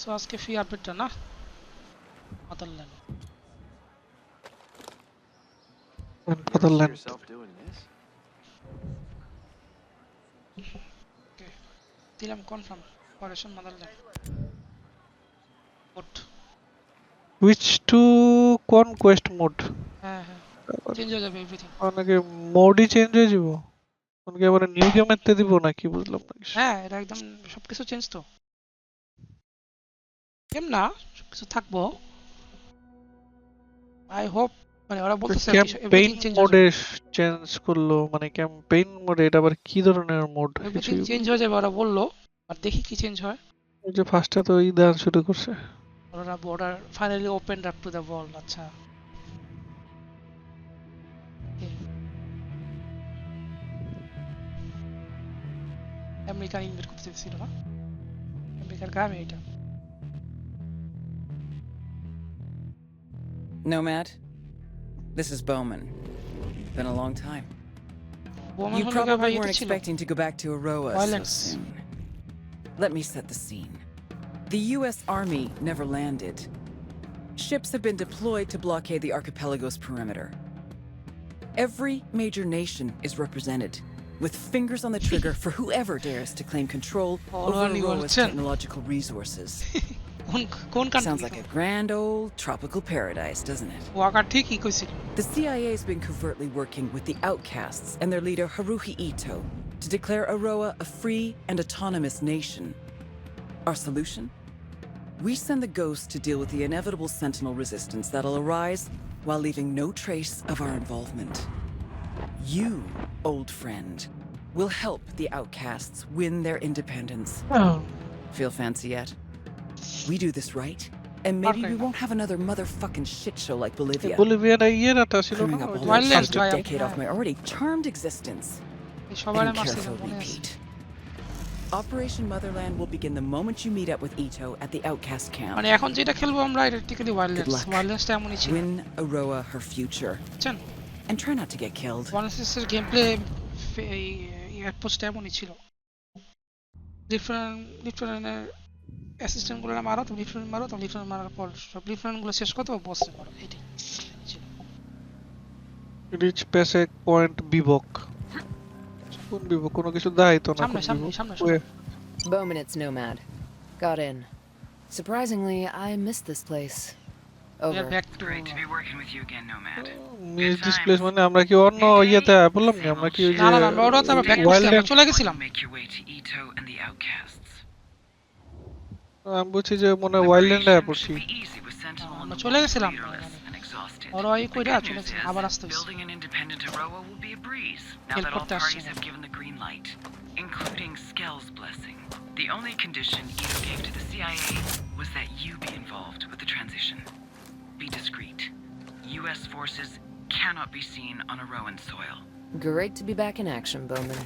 So আজকে free আপডেটটা না? Fatherland. yourself doing this? দিলাম কনফার্ম অপারেশন মাদারল্যান্ড ওট Switch to conquest mode. হ্যাঁ হ্যাঁ। চেঞ্জ হয়ে যাবে এভরিথিং অনেকে মোডই চেঞ্জ হয়ে যাব। অনেকে আবার নিউ গেমেরতে দিব নাকি বুঝলাম না হ্যাঁ এটা একদম সবকিছু চেঞ্জ তো। গেম না সবকিছু থাকব। আই হোপ মানে ওরা বলতেছে ক্যাম্পেইন মোডে চেঞ্জ করল? মানে ক্যাম্পেইন মোডে এটা আবার কি ধরনের মোড এভরিথিং চেঞ্জ হয়ে যাবে ওরা বলল। আর দেখি কি চেঞ্জ হয়। ওই যে ফার্স্টে তো দেওয়া শুরু করছে। ওরা border finally open up to the world আচ্ছা। আমেরিকান ইনভেট করতে ছিল না? আমেরিকার গ্রামে এটা। Nomad, this is Bowman. Been a long time. You probably weren't expecting to go back to Aroa so soon. Let me set the scene. The U.S. Army never landed. Ships have been deployed to blockade the archipelago's perimeter. Every major nation is represented, with fingers on the trigger for whoever dares to claim control over Aroa's technological resources. কোন কোন Sounds country like a grand old tropical paradise, doesn't it? Walker ঠিকই কইছিল The CIA has been covertly working with the outcasts and their leader Haruhi Ito to declare Aroa a free and autonomous nation. Our solution? We send the Ghost to deal with the inevitable Sentinel resistance that'll arise while leaving no trace of our involvement. You, old friend, will help the outcasts win their independence. Feel fancy yet? We do this right, and maybe we Perfect. won't have another motherfucking shit show like Bolivia. Bolivian ইয়েরাটা ছিল না Clearing up ওই all যে that Wildlands, extra ভাই, decade off আপনার- my already charmed existence. এই সবারে And মারছিল careful মনে আছে repeat. Operation Motherland will begin the moment you meet up with Ito at the Outcast camp. মানে এখন যেটা খেলবো আমরা এটা টিকালি ওয়াইল্ডল্যান্ডস luck. ওয়াইল্ডল্যান্ডসটা এমনই ছিল Win Aroa her future. বুঝছেন And try not to get killed. ওয়াইল্ডল্যান্ডসের game play এই অ্যাডপোস্টটা এমনই ছিল ডিফারেন্ট ডিফারেন্টের অ্যাসিস্ট্যান্টগুলো মারো তুমি ডিফারেন্ট মারো তুমি ডিফারেন্ট মারার পর সব ডিফারেন্টগুলো শেষ করতে বসে মারো এটাই রিচ প্যাসে পয়েন্ট বিভক কোন বিভক কোনো কিছু দেয় তো না সামনে সামনে সামনে Bowman, it's Nomad. Got in. Surprisingly, I missed this place. Over. Over. Great to be working with you again, Nomad. Miss displace মানে আমরা কি অন্য ইয়েতে বললাম না আমরা কি না না আমরা ওটা তো ব্যাক চলে গেছিলাম Make your way to Ito and the Outcasts. আমি বলছি যে মনে হয় ওয়াইল্ডল্যান্ডে পড়ছি আমরা চলে গেছিলাম ওরা এই কইরা চলে গেছে আবার আসতে হইছে Building an independent Aroa will be a breeze now Help that all করতে আসছে parties না। have given the green light, including Skell's blessing. The only condition Ito gave to the CIA was that you be involved with the transition. Be discreet. U.S. forces cannot be seen on Aroan soil. Great to be back in action, Bowman.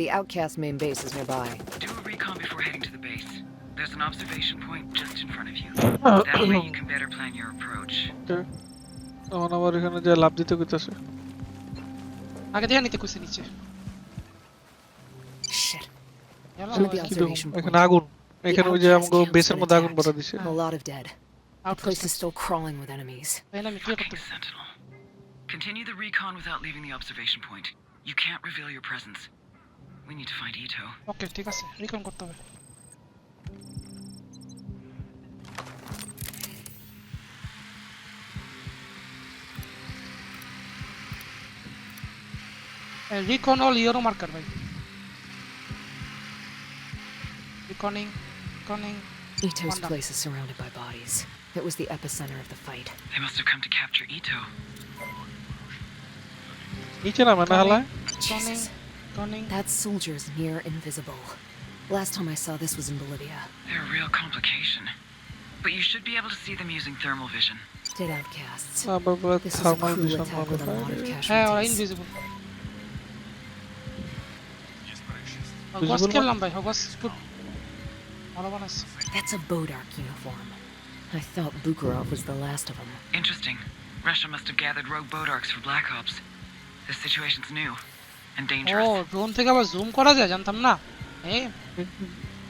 The Outcast main base is nearby. Do a recon before heading to the base. There's an observation point just in front of you. That way you can better plan your approach. তখন আবার এখানে যে লাভ দিতে কইতাছে আগে দেখে নিতে কইছে নিচে Shit. গেল I'm at the কি দেখুন, observation এখানে point. আগুন এখানে ওই যে outcast আমাকে camp's বেসের been মধ্যে আগুন attacked. ভরা দিছে A lot of dead. The place is still crawling with enemies. তাহলে আমি ক্লিয়ার করতে Fucking Sentinel. Continue the recon without leaving the observation point. You can't reveal your presence. We need to find Ito. ওকে ঠিক আছে রিকন করতে হবে El recon all y oro marker, भाई Reconning. Ito's place is surrounded by bodies. It was the epicenter of the fight. They must have come to capture Ito. Ito, reconning, reconning. That soldier is near invisible. Last time I saw this was in Bolivia. They're a real complication. But you should be able to see them using thermal vision. Dead outcasts. আবার বলে This is a thermal cruel vision attack with a lot of হ্যাঁ ওরা casualties. Invisible Visible হগস না? খেললাম ভাই হগস good ভালো বানাইছে That's a Bodark uniform. I thought Bukharov was the last of them. Interesting. Russia must have gathered rogue Bodarks for Black Ops. This situation's new and O dangerous. Drone থেকে আবার zoom করা যায় জানতাম না এই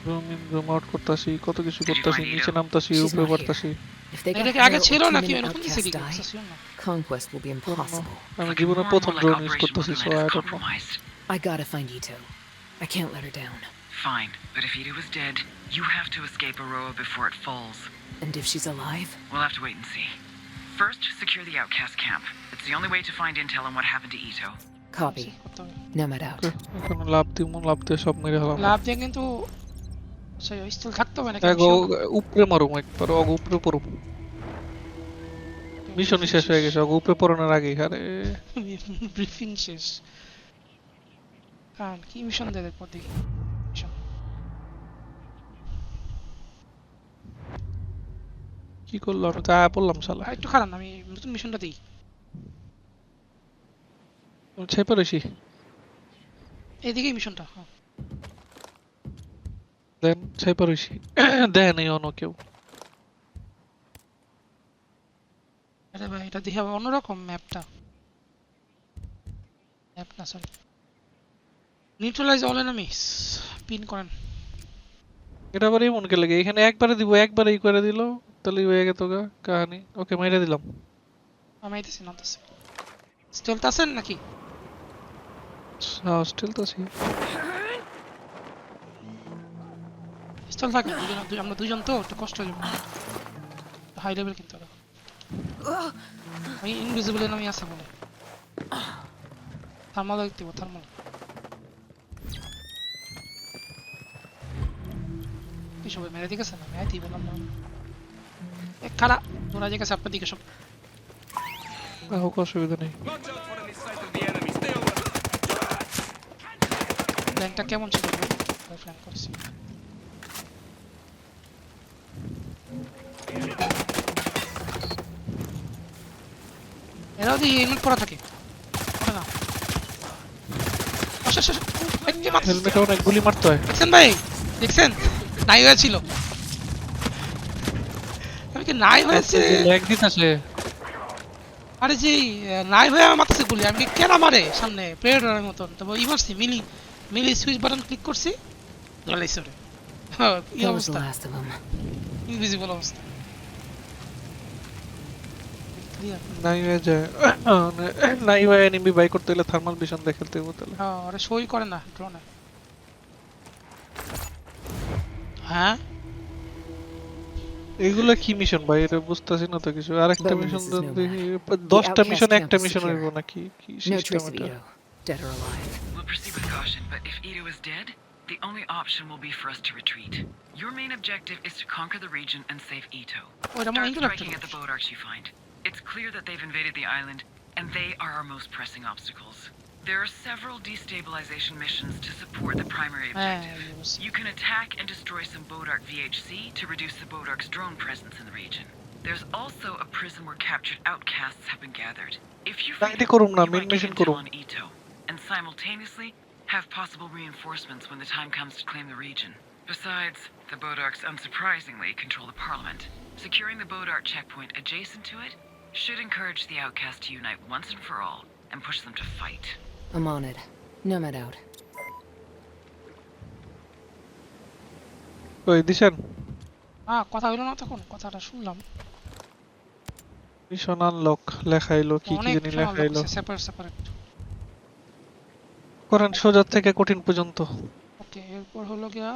zoom in zoom out করতাছি কত কিছু Did you করতাছি find নিচে Ito? নামতাছি She's উপরে not here. পড়তাছি If they get এটা কি আগে Hera or ছিল too নাকি many এরকম দিছে outcasts কি die, বুঝতেছিও না conquest will be impossible. আমি Like জীবনে more প্রথম like ড্রোন ইউজ Operation করতেছি so Wilderness I don't know Compromise. I gotta find Ito. I can't let her down. Fine, but if Ida was dead, you have to escape Aroa before it falls. And if she's alive, We'll have to wait and see. First, secure the outcast camp. It's the only way to find intel on what happened to Ito. Copy. Nomad out. এখন লাভ দিব লাভ দিয়ে সব মেরে হলাম লাভ দিয়ে কিন্তু সেই থাকতে হবে নাকি উপরে মারুম একবার অগ উপরে পড়ুম। মিশনই শেষ হয়ে গেছে অগ উপরে পড়ানোর আগেই আরে। ব্রিফিং শেষ। কারণ কি মিশন দেয় এরপর দেখি। মিশন কি করল? আমি তো আয়া শালা। একটু খারাপ আমি নতুন মিশনটা দিই। ছেপে রয়েছি এইদিকেই মিশনটা দেন ছেপে রয়েছি দেয় নেই অন্য কেউ। আরে ভাই এটা দেখে অন্যরকম ম্যাপটা। ম্যাপ না sorry neutralize all enemies pin করেন। এটা আবার এমন লাগে? এখানে একবারে দিব একবারেই করে দিল তাহলে হয়ে গেত গা কাহানি। ওকে মেরে দিলাম। আমি আইতেছি স্টেলথ আছেন নাকি? স্টিল তো থাকেন দুজন দুই- আমরা দুজন তো একটু কষ্ট হয়ে হাই লেভেল কিন্তু ওরা। আমি ইনভিজিবল আমি আছে বলে থার্মাল দেখতে থার্মাল কি সবাই মেরে দিকেছে না আমি আইতেই বললাম না। এ খারাপ যে গেছে আপনার দিকে সব। হোক অসুবিধা নেই। প্ল্যানটা কেমন ছিল? প্ল্যান করেছি। এরাও দিয়ে হেলমেট পরা থাকে। না? হেলমেট অনেক গুলি মারতে হয়। দেখছেন ভাই? দেখছেন? নাই হয়েছিল আমি কি নাই হয়েছে ল্যাগ দিতেছে। আরে যে নাই হয়ে আমার মারতেছে গুলি। আমি কেন মারে সামনে? প্রেডারের মতন। তবে ই মারছি melee melee switch button click করছি? গলাইছে ওরে হ্যাঁ, অবস্থা? last of them. ইনভিজিবল অবস্থা। Clear? যায় নাই এনিমি বাই করতে গেলে থার্মাল ভিশন দিয়ে খেলতে হবে তাহলে। হ্যাঁ আরে সই করে না ড্রোনে হ্যাঁ? এগুলা কি মিশন ভাই? এটা বুঝতেছি না তো কিছু। আরেকটা মিশন. দেখি দশটা outcast মিশন একটা মিশন. হইব নাকি? কি সিস্টেম এটা? Ito, dead or alive. We'll proceed with caution, but if Ito is dead, the only option will be for us to retreat. Your main objective is to conquer the region and save Ito. Start striking at the boat arcs you find. It's clear that they've invaded the island, and they are our most pressing obstacles. There are several destabilization missions to support the primary objective. You can attack and destroy some Bodark VHC to reduce the Bodark's drone presence in the region. There's also a prison where captured outcasts have been gathered. If you find the you might get on Ito and simultaneously have possible reinforcements when the time comes to claim the region. Besides, the Bodarks unsurprisingly control the parliament. Securing the Bodark checkpoint adjacent to it should encourage the outcasts to unite once and for all and push them to fight. I'm on it. Nomad out. ওই দিছেন হ্যাঁ কথা হইলো না তখন কথাটা শুনলাম mission unlock লেখাইলো কি কি অনেক জানি লেখাইলো সেপারেট সেপারেট করেন সোজা থেকে কঠিন পর্যন্ত। ওকে এরপর হলো গিয়া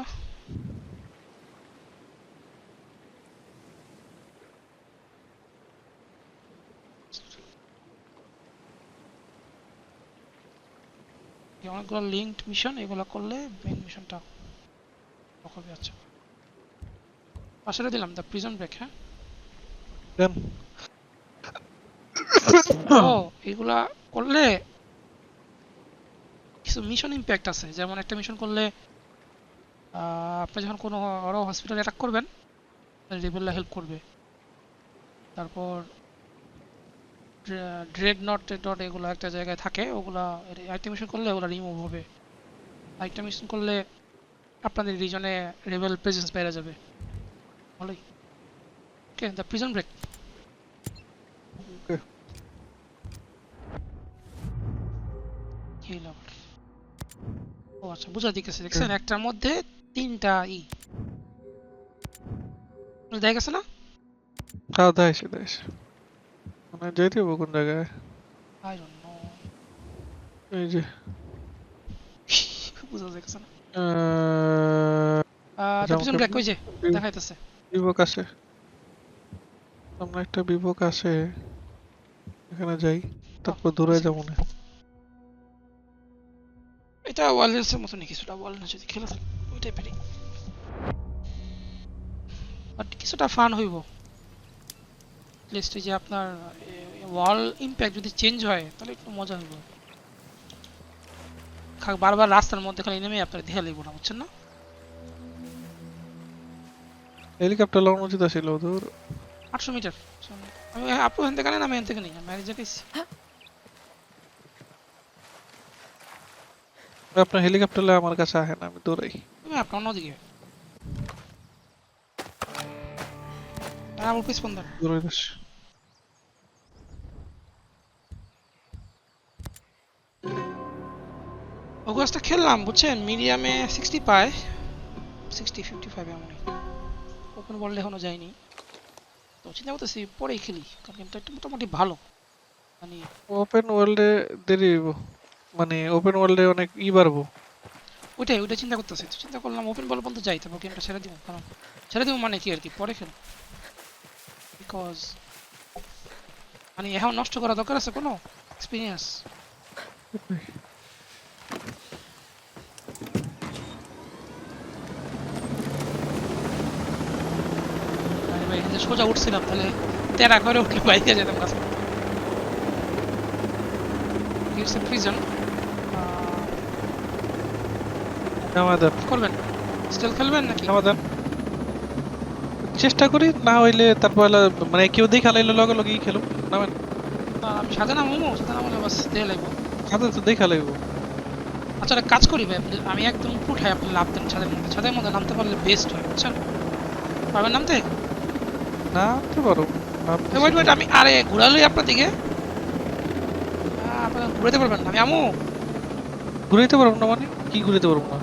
এই অনেকগুলো লিঙ্কড মিশন এগুলো করলে মেইন মিশনটা হবে আচ্ছা পাশে দিলাম দ্য প্রিজন ব্রেক হ্যাঁ? ও এগুলা করলে কিছু মিশন ইম্প্যাক্ট আছে। যেমন একটা মিশন করলে আপনি যখন কোনো বড় হসপিটাল অ্যাটাক করবেন রেবেলরা হেল্প করবে। তারপর ড্রেড নট ডট এগুলো একটা জায়গায় থাকে, ওগুলা, আরেকটা মিশন করলে ওগুলা রিমুভ হবে। আরেকটা মিশন করলে আপনাদের রিজনে রেবেল প্রেজেন্স বেড়ে যাবে। ভালোই ওকে দ্য প্রিজন ব্রেক আচ্ছা বুঝা দিতেছে। দেখছেন একটার মধ্যে তিনটা ই। দেখা গেছে না? হ্যাঁ দেয়ছে দেয়ছে মানে যাইতে হব কোন জায়গায়? আই ডোন্ট নো এই যে। বুঝা যাচ্ছে না। আহ, পিছন কি- ব্রেক কই যে বি- দেখাইতেছে। বিভোগ আছে। সামনে একটা বিভোগ আছে। এখানে যাই তারপর দূরে যাব না। এটা ওয়ারলেসের মতনই কিছুটা ওয়ারলেস যদি খেলে থাকে ওই টাইপেরই বাট কিছুটা ফান হইব। লিস্টে যে আপনার ওয়াল ইম্প্যাক্ট যদি চেঞ্জ হয় তাহলে একটু মজা হইব। বারবার রাস্তার মধ্যে খালি নেমে আপনার দেয়া লাগবো না বুঝছেন না? হেলিকপ্টার লাগানো উচিত ছিল দূর আটশো মিটার। আমি আপু এখান থেকে নেন আমি এখান থেকে নিই আমি এক জায়গায় আপনার হেলিকপ্টার আমার কাছে আহে না আমি দৌড়াই। আপনার অন্যদিকে আমার পিছন দেন দৌড়াই যাচ্ছি অগাস্টটা খেললাম বুঝছেন? মিডিয়ামে সিক্সটি পায়। সিক্সটি ফিফটি ফাইভ এমনই। ওপেন ওয়ার্ল্ড এখনও যায়নি তো চিন্তা করতেছি পরেই খেলি। কারণ গেমটা একটু মোটামুটি ভালো। মানে ওপেন ওয়ার্ল্ডে দেরি হইব। মানে ওপেন ওয়ার্ল্ডে অনেক ই বাড়বো। ওইটাই, ওইটা চিন্তা করতেছি। তো চিন্তা করলাম ওপেন বল পর্যন্ত যাই, তারপর গেমটা ছেড়ে দিব। কারণ ছেড়ে দিব মানে কি আর কি? পরে খেল বিকজ মানে এখন নষ্ট করা দরকার আছে কোনো? এক্সপিরিয়েন্স সোজা উঠছিলাম, তাহলে তেরা করে উঠলে বাইকে যেতাম কাছে সমাধান করবেন? স্টিল খেলবেন নাকি? সমাধান চেষ্টা করি না হইলে তারপর মানে কেউ দেখা লাইলে লগে লগে খেলো নামেন। না, আমি সাজা না মোমো সাজা না বলে বাস দেয়া লাগবো। সাথে তো দেখা লাগবো আচ্ছা একটা কাজ করি ভাই আমি একদম উঠাই আপনি লাভ দেন ছাদের মধ্যে। ছাদের মধ্যে নামতে পারলে বেস্ট হয় বুঝছেন? পারবেন নামতে? না তো পারো ওয়েট ওয়েট আমি আরে ঘুরালোই আপনার দিকে? আপনারা ঘুরাতে পারবেন না আমি আমু। ঘুরাইতে পারব না মানে? কি ঘুরাইতে পারব না?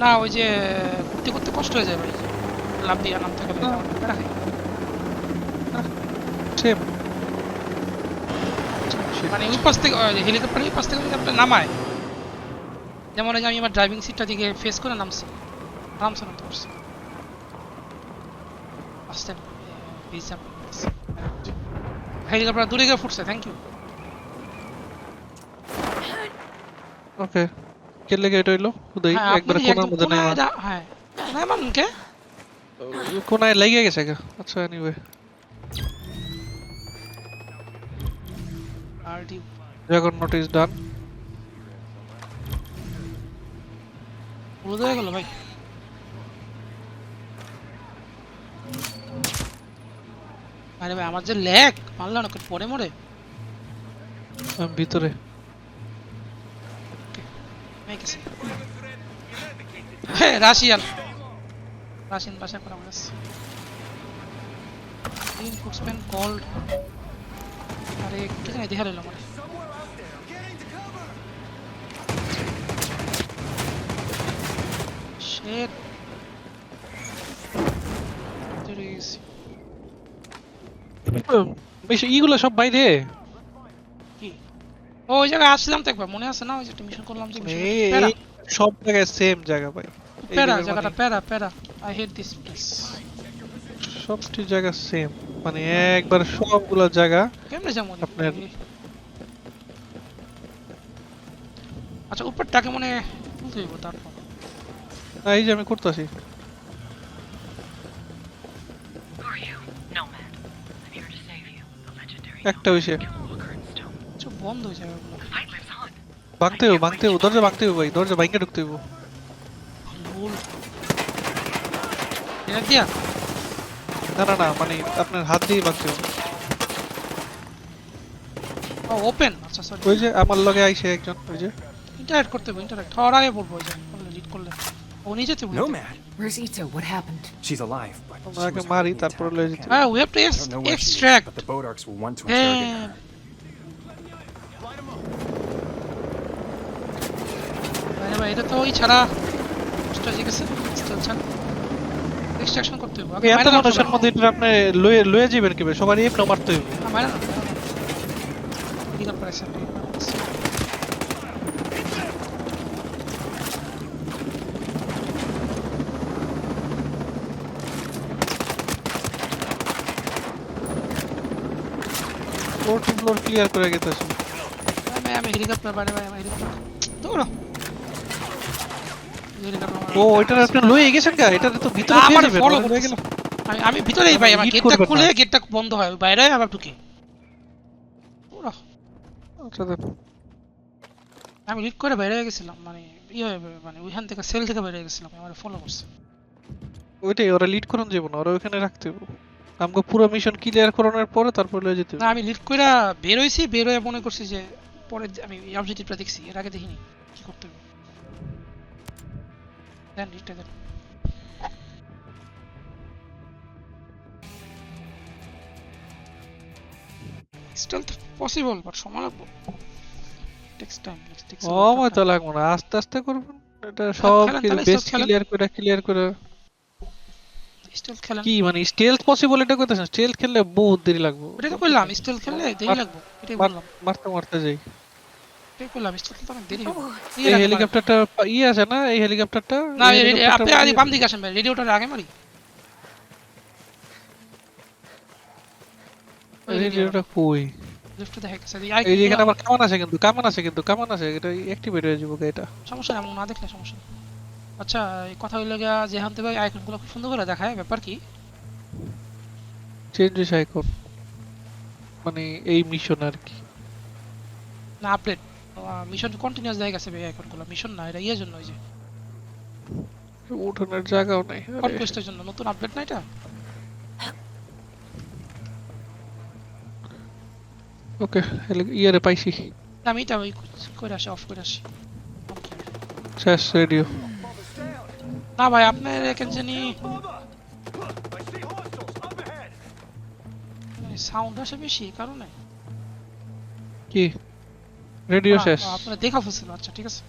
না ওই যে ঘুরতে ঘুরতে কষ্ট হয়ে যায় ভাই লাভ দিয়ে নামতে গেলে না। রাখে। মানে ওই পাশ থেকে হেলিকপ্টার ওই পাশ থেকে যদি আপনার নামায় যেমন আমি আমার ড্রাইভিং সিটটা দিকে ফেস করে নামছি আরামসে নামতে পারছি। আস্তে হেলিকপ্টার দূরে গিয়ে ফুটছে থ্যাংক ইউ ওকে কে লেগে এটা হইল? হুদাই হ্যাঁ একবার কোনার মধ্যে নেই হ্যাঁ কোনায় মারুন কে? কোনায় লেগে গেছে গা। আচ্ছা এনিওয়ে আর ডি ড্রাগন নোটিস ডান হয়ে গেল ভাই। আরে ভাই আমার যে ল্যাগ মারলো না পরে মরে। ভিতরে। হ্যাঁ রাশিয়ান রাশিয়ান ভাষা করা গেছে ফুটসম্যান কল্ড Shit. ইগুলো সব বাইরে ও ওই জায়গায় আসলাম তো একবার মনে আছে না? ওই যে একটা মিশন করলাম যে সব জায়গায় সেম জায়গা ভাই। প্যারা জায়গাটা প্যারা প্যারা আই হেট দিস প্লেস সবটি জায়গা সেম মানে একবার সবগুলো জায়গা কেমনে যেমন আপনার- আচ্ছা উপরটাকে মনে তুলতে হইব তারপর। না, এই যে আমি করতেছি। একটা. আচ্ছা বন্ধ হয়ে যাবে. ভাঙতে হবে ভাঙতে হবে দরজা ভাঙতে হবে ভাই দরজা ভাঙতে ঢুকতে হবে এটা দিয়া না না না মানে আপনার হাত দিয়ে ভাঙতে হবে ও ওপেন আচ্ছা সরি ওই যে আমার লগে আইছে একজন ওই যে ইন্টারঅ্যাক্ট করতে হবে ইন্টারঅ্যাক্ট হওয়ার আগে বলব ওই যে করলে লিড করলে ও নিজেতে বলতে Nomad. Where's Ito? What happened? She's alive, but was মারি hardly তারপর. লয়ে যেতে হ্যাঁ she is, extract but the Bodarks will want to interrogate হ্যাঁ her. ভাই ভাই এটা তো ওই ছাড়া স্ট্র্যাটেজি গেছে স্টেল এক্সট্রাকশন করতে হবে। এত মানুষের মধ্যে এটা আপনি লয়ে লয়ে যাবেন কীভাবে? সবার এমনি মারতে হইব মারা না। ফ্লোর টু ফ্লোর ক্লিয়ার করে গেতেছি আমি আমি হেলিকপ্টার বাইরে বাইরে আমি হেলিকপ্টার দৌড়ো ও ওইটার আপনি লয়ে গেছেন গা? এটা তো ভিতরে আমার লয়ে করতেছে। গেলে- আমি আমি ভিতরেই ভাই আমার গেটটা খুলে গেটটা বন্ধ হয়। বাইরে আবার ঢুকে। পুরো আচ্ছা দেন। আমি লিড করে বাইরে গেছিলাম মানে ইয়ে মানে ওইখান থেকে সেল থেকে বাইরে গেছিলাম আমার ফলো করছে। ওইটাই ওরা লিড করুন যাব না ওরা ওইখানে রাখতে হবে। আমাকে পুরো মিশন ক্লিয়ার করানোর পরে তারপর লয়ে যেতে হবে। না আমি লিড কইরা বের হইছি বের হয়ে মনে করছি যে পরে আমি অবজেক্টিভটা দেখছি এর আগে দেখিনি কি করতে হবে? দেন লিডটা দেন। স্টিল পসিবল বাট সময় লাগবে। টেক্স টাইম টেক্স সময় তো লাগবে না আস্তে আস্তে করবেন এটা সব বেস সব খেলেন। ক্লিয়ার করে ক্লিয়ার করে। স্টিল খেলেন। কি মানে স্টেলথ পসিবল এটা কইতেছেন? স্টেলথ খেললে বহুত দেরি লাগবে। ওটাই তো করলাম স্টিল খেললে দেরি লাগবে এটাই বললাম। মারতে মারতে যাই। এটাই করলাম স্টিল খেলতে অনেক দেরি হবে এই হেলিকপ্টারটা ই আছে না? এই হেলিকপ্টারটা না এই এই রেডি- হেলিকপ্টারটা আপনি আগে বাম দিকে আসেন ভাই রেডিওটার আগে মারি। রেডিওটা কই? লিফটে দেখা গেছে এই এখানে আবার কামান আছে কিন্তু? কামান আছে কিন্তু? কামান আছে? এটা অ্যাক্টিভেট হয়ে যাবে এটা। সমস্যা নেই না দেখলে সমস্যা আচ্ছা এই কথা হইলে গিয়া যে হানতে ভাই আইকনগুলো খুব সুন্দর করে দেখায় ব্যাপার কি? চেঞ্জ মানে এই মিশন আর কি। না আপডেট মিশন কন্টিনিউয়াস দেখা গেছে ভাই আইকনগুলো মিশন না এটা ইয়ের জন্য ওই যে। উঠানোর জায়গাও নাই কনকোয়েস্টের জন্য নতুন আপডেট না এটা? ওকে ইয়ারে পাইছি। আমি এটা ওই করে আসি অফ করে আসি। শেষ রেডিও না ভাই আপনার এখান জানি সাউন্ড আসে বেশি কারণে। কি? রেডিও শেষ। আপনার দেখা ফেলছিল আচ্ছা ঠিক আছে।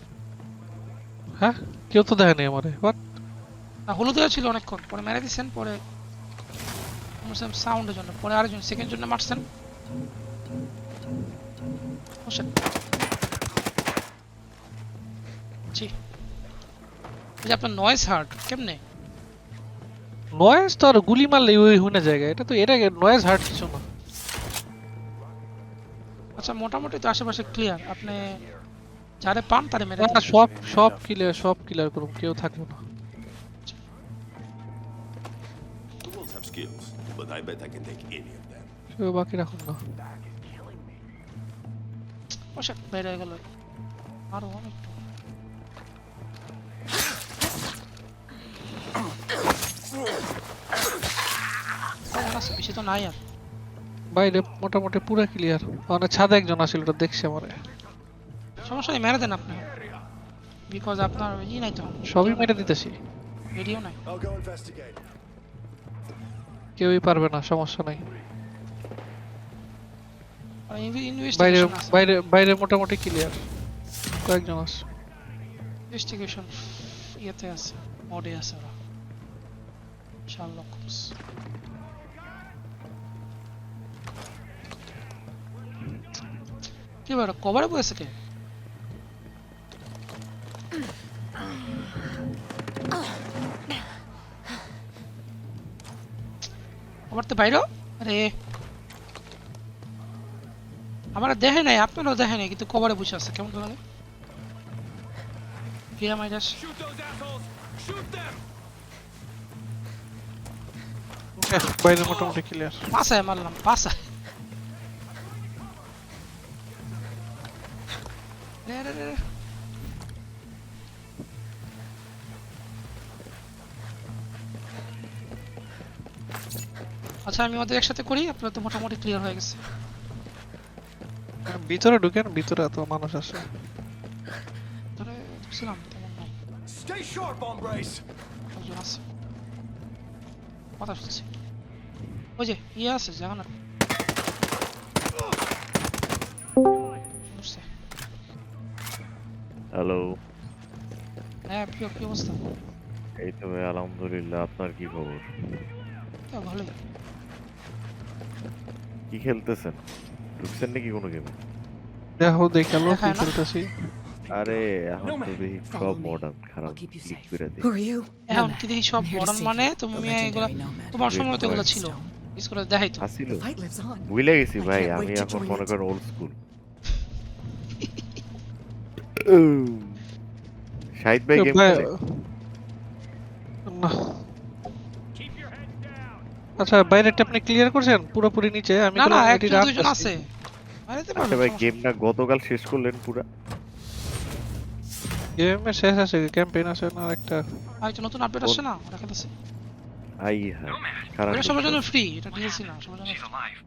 হ্যাঁ? কেউ তো দেখেনি আমারে হোয়াট না হলুদ হয়ে ছিল অনেকক্ষণ পরে মেরে দিচ্ছেন পরে সাউন্ডের জন্য পরে আরেকজন সেকেন্ড জন্য মারছেন। জি যে আপনার নয়েজ হার্ট কেমনে? নয়েজ তো আর গুলি মারলে ওই হুনে জায়গা এটা তো এটা নয়েজ হার্ট কিছু না। আচ্ছা মোটামুটি তো আশেপাশে ক্লিয়ার আপনি যারে পান তারে মেরে না, সব সব ক্লিয়ার সব ক্লিয়ার করুন কেউ থাকবে না. কেউ বাকি রাখুন না। হয়ে গেল। আরও অনেক বেশি তো নাই আর। বাইরে মোটামুটি পুরো ক্লিয়ার মানে ছাদে একজন আসছিল ওটা দেখছে আমারে সমস্যা নেই মেরে দেন আপনি। বিকজ আপনার ই নাই তো। সবই মেরে দিতেছি। রেডিও নাই. কেউই পারবে না সমস্যা নাই। বাইরে বাইরে বাইরে মোটামুটি ক্লিয়ার কয়েকজন আছে। ইনভেস্টিগেশন ইয়েতে আছে মোডে আছে ওরা। শার্লক হোমস কি ব্যাপার? কভারে বসেছে কে? আবার তো বাইরেও আরে। আমার দেখে নাই আপনারও দেখে নাই কিন্তু কভারে বসে আছে কেমন লাগে Via my dash. বাইরে মোটামুটি ক্লিয়ার পাশায় মারলাম পাশায় রে রে রে রে। আচ্ছা আমি ওদের একসাথে করি আপনার তো মোটামুটি ক্লিয়ার হয়ে গেছে। ভিতরে ঢুকেন ভিতরে এত মানুষ আছে ধরে ঢুকছিলাম তেমন নাই। Stay sharp, hombres! একজন আছে। কথা শুনছি। ওই যে ইয়ে আছে না বুঝছে হ্যালো হ্যাঁ কি কি অবস্থা? এই তো ভাই আলহামদুলিল্লাহ। আপনার কি খবর? তা ভালোই। কি খেলতেছেন? ঢুকছেন নাকি কোনো গেমে দেখো দেখাল কি খেলতেছি। আরে এখন তো দেখি সব মডার্ন খারাপ ক্লিক করে দিই? এখন কি দেখি সব মডার্ন মানে? তুমি এগুলা. তোমার সময় তো এগুলো ছিল। করে দেখাই তো। on. ভুলে গেছি ভাই আমি এখন মনে. করেন ওল্ড স্কুল শাহিদ ভাই গেম খেলে আচ্ছা বাইরেটা আপনি ক্লিয়ার করছেন? পুরোপুরি নিচে? আমি না না একজন দুজন আছে। আছে। আরে আচ্ছা ভাই গেমটা গতকাল শেষ করলেন পুরা। গেমে শেষ আছে ক্যাম্পেইন আছে না একটা? আরেকটা নতুন আপডেট আসছে না? ওরা খেলতেছে আই হ্যাঁ খারাপ ওটা সবার জন্য ফ্রি এটা ডিএলসি না সবার জন্য She's alive,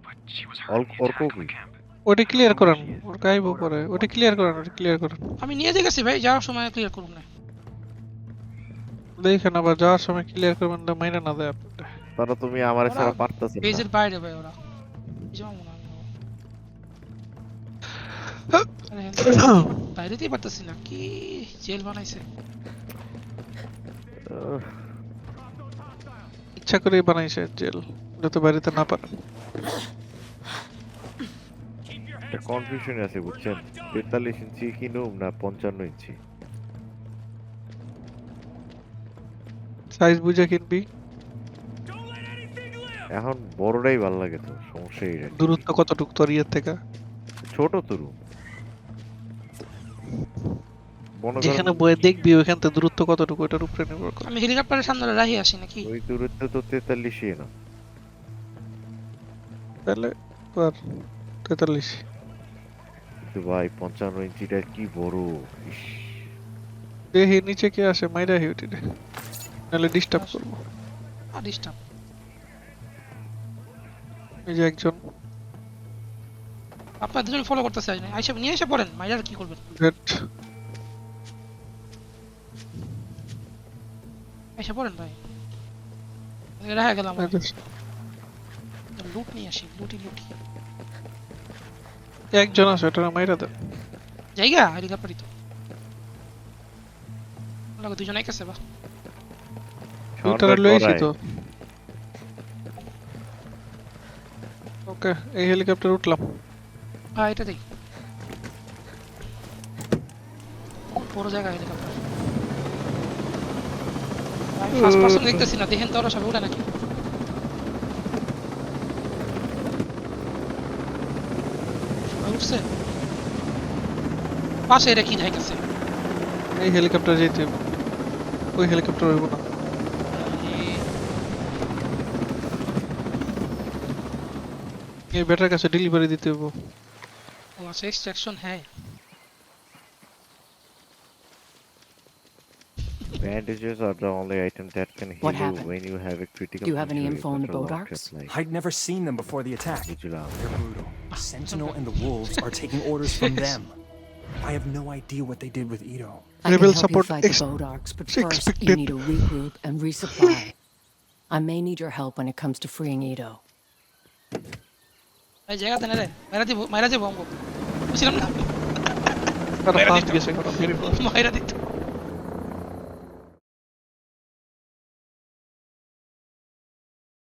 ওটা ক্লিয়ার করেন ওর কাইবো পরে। ওটা ক্লিয়ার করেন ওটা ক্লিয়ার করেন। আমি নিয়ে গেছি ভাই যাওয়ার সময় ক্লিয়ার করুন না। দেখেন আবার যাওয়ার সময় ক্লিয়ার করবেন না মাইনা না দেয় আপনাদের তারা তুমি আমার ছাড়া পারতেছেন না। পেজের বাইরে ভাই ওরা। যাও বাইরেতেই পারতেছি না কি জেল বানাইছে। আহ, ইচ্ছা করেই বানাইছে জেল যাতে বাড়িতে না পারে। একটা কনফিউশন আছে বুঝছেন? তেতাল্লিশ ইঞ্চি কিনুম না পঞ্চান্ন ইঞ্চি? সাইজ বুঝে কিনবি। এখন বড়টাই ভালো লাগে তো সমস্যা এই দূরত্ব কতটুক তোর ইয়ের থেকে? ছোট তো রুম যেখানে বয়ে দেখবি ওইখান থেকে দূরত্ব কতটুকু ওটার উপরে নির্ভর করে। আমি হেলিকপ্টারের সামনে রাহি আসি নাকি? ওই দূরত্ব তো তেতাল্লিশই না। তাহলে আর তেতাল্লিশ। কিন্তু ভাই পঞ্চান্ন ইঞ্চিটা কি বড়? ইস, নিচে কে আসে মাইরা হিউটি রে নাহলে ডিস্টার্ব করব। ডিস্টার্ব এই যে একজন। আপনার দুজন ফলো করতে চাই না আইসা নিয়ে এসে পড়েন মাইরার কি করবেন? রেড এসে পড়েন ভাই। রাহা গেলাম লুট নিয়ে আসি লুটি লুটি। একজন আছে ওটা মাইরা দেন জায়গা? হেলিকপ্টারই তো। লাগে দুজন এক আছে বা দুইটারে লইছি তো। ওকে এই হেলিকপ্টার উঠলাম। হ্যাঁ এটা দেই। বড় জায়গা হেলিকপ্টার। ফার্স্ট পারসন দেখতেছি না দেখেন তো ওরা সবাই উঠে নাকি? উঠছে পাশে এটা কি যাইতেছে এই হেলিকপ্টার যেতে হবে। ওই হেলিকপ্টার হইব না এই বেটার কাছে ডেলিভারি দিতে হইব ও আচ্ছা এক্সট্রাকশন হ্যাঁ Bandages are the only item that can heal What you happened? when you have a critical Do you have any injury, info on the but a boat lot arcs? just like I'd never seen them before the attack. vigilante. They're brutal. The Sentinel and the Wolves are taking orders from them. I have no idea what they did with Ito. I can Rebel help you support fight the Bodarks, but first you need to regroup and resupply. I may need your help when it comes to freeing Ito. Ay, llega a tener él. Mayrati, Mayrati Bongo. Pusieron la... Parang dito.